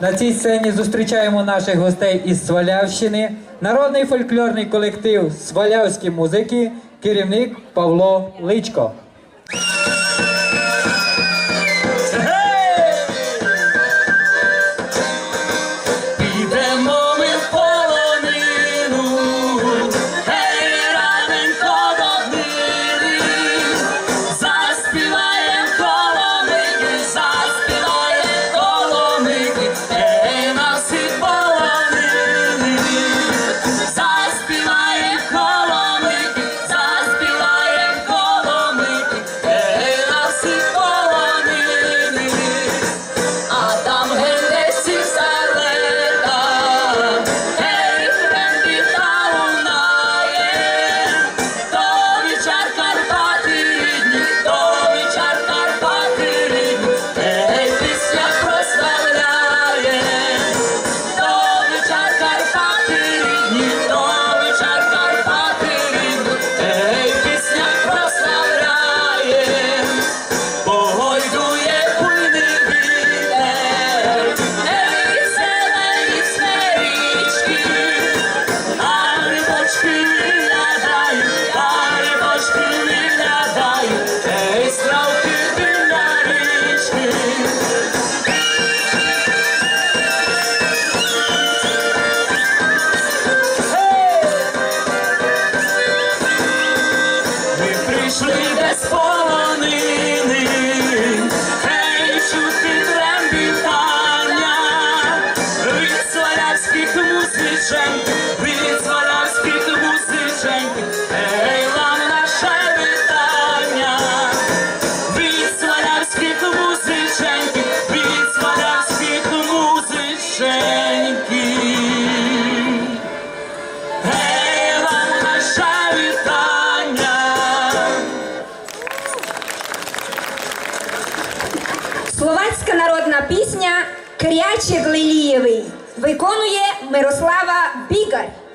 На цій сцені зустрічаємо наших гостей із Свалявщини, народний фольклорний колектив Свалявські музики, керівник Павло Личко. Крячик Лилієвий виконує Мирослава Бігарь.